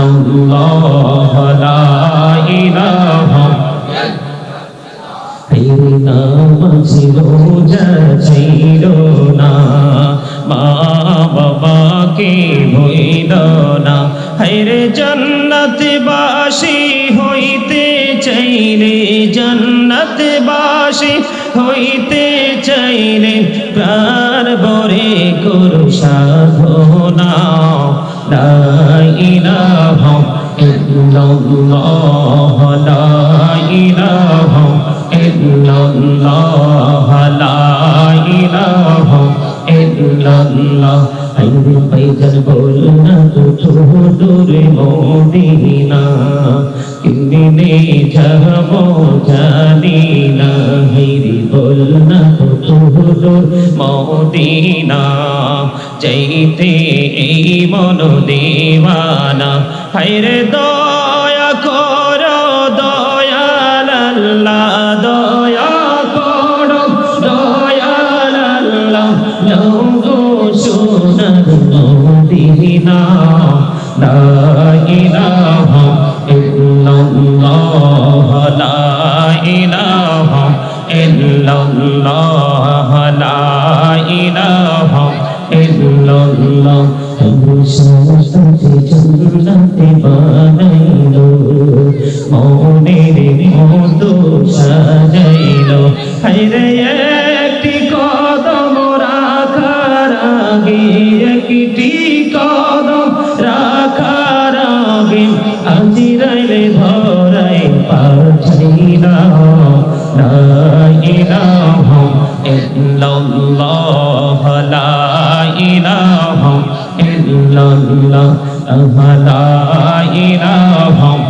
ইল্লাল্লাহ লা ইলাহা। নামাজি রোজা ছিল না মা বাবাকে ভইল না হাইরে জন্নত বাসি হইতে চাইলে জন্নত প্রাণ বরে করু সাধনা। لا إله إلا الله لا إله إلا الله لا إله إلا الله حي فيزل بولنا تدور مدينة كمني جهب جانينا هيري بولنا تدور مدينة যাইতে এই মন দেওয়ানা হাইরে দয়া কর দয়াল দয়া কর দয়াল আল্লাহ নগো সোনার মদিনা লা আগে একটি কদম রাখার আগে আজিরাইলে ধরাই পাঠাইলা লা ইলাহা ইল্লাল্লাহ লা ইলাহা ইল্লাল্লাহ লা ইলাহা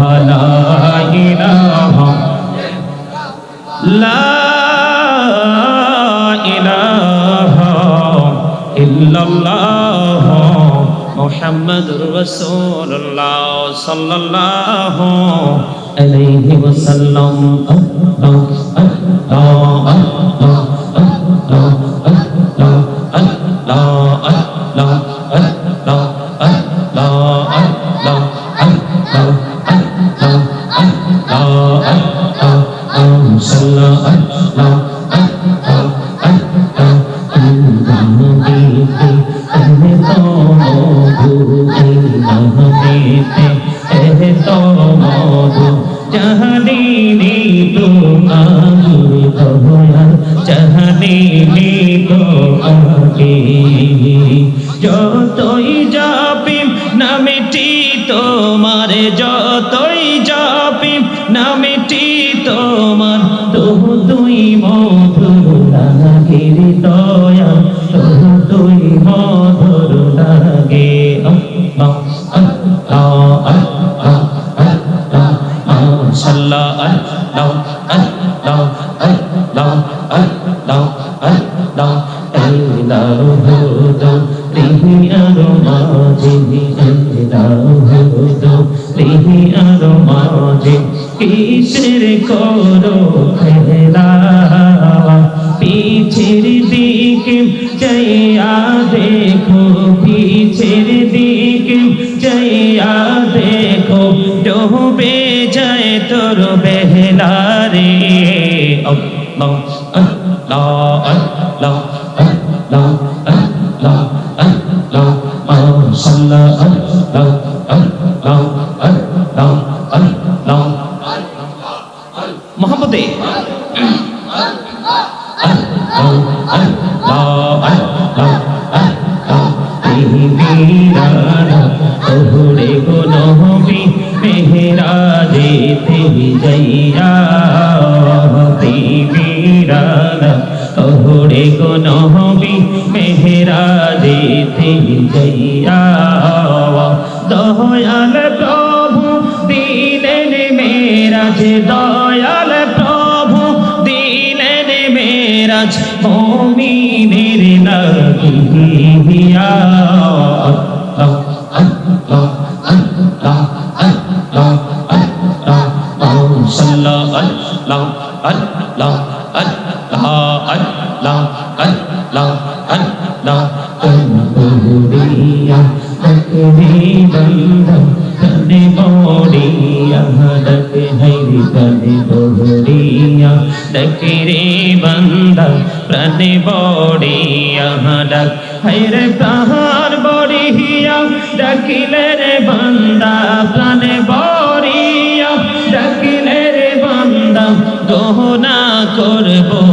রসুল্লাহ সাল্লাহ আলাইহি ওয়াসাল্লাম। Allah, Allah, কিসের করো খেলা পিছের দিকে চাইয়া দেখো পিছের দেখো ডুবে যায় তোর বেহলা মাশাআল্লাহ আল্লাহ আল্লাহ আল্লাহ আল্লাহ মোহাম্মদে। তোহরে গো নহবি মেহরা মেহরা যেতে যাইয়া দয়াল প্রভু, দিলেন মেরা যে দয়াল প্রভু, দিলেন মেরাজ, মমিনের লাগিয়া আল্লাহ আল্লাহ আল্লাহ আল্লাহ আল্লাহ মাশাআল্লাহ আল্লাহ রে বন্ধা প্রাণে বড়িয়া ডাক হাইরে প্রাণ বড়িয়া ডাকিলে রে বন্দা প্রাণে বড়িয়া ডাকিলে রে বন্দা গহনা করব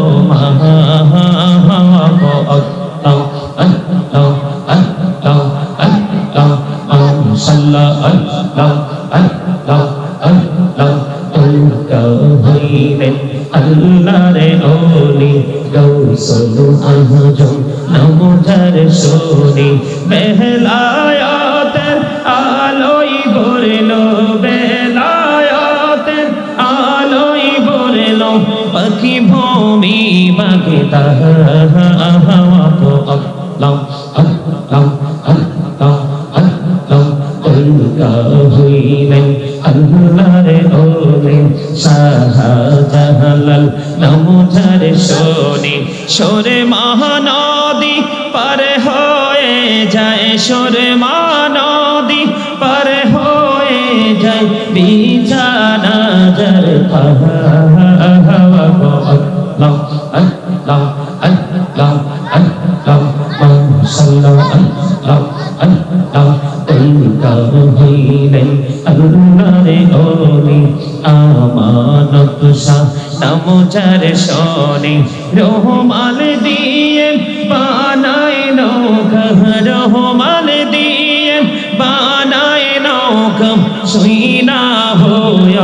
নমজার সোনি আলোই বরল বেলায়াতের আলোই পাখি ভূমি বাগে তাহা আল্লাহ আল্লাহ আল্লাহ আল্লাহ শোনে মহানদী সরে মহানদী পার হয়ে যায় বিছানা ওলি আমানত শাহ নমজার শোনে রহমাল দিয়ে রহমাল দিয়ে বানায় নৌকম সুইনা হয়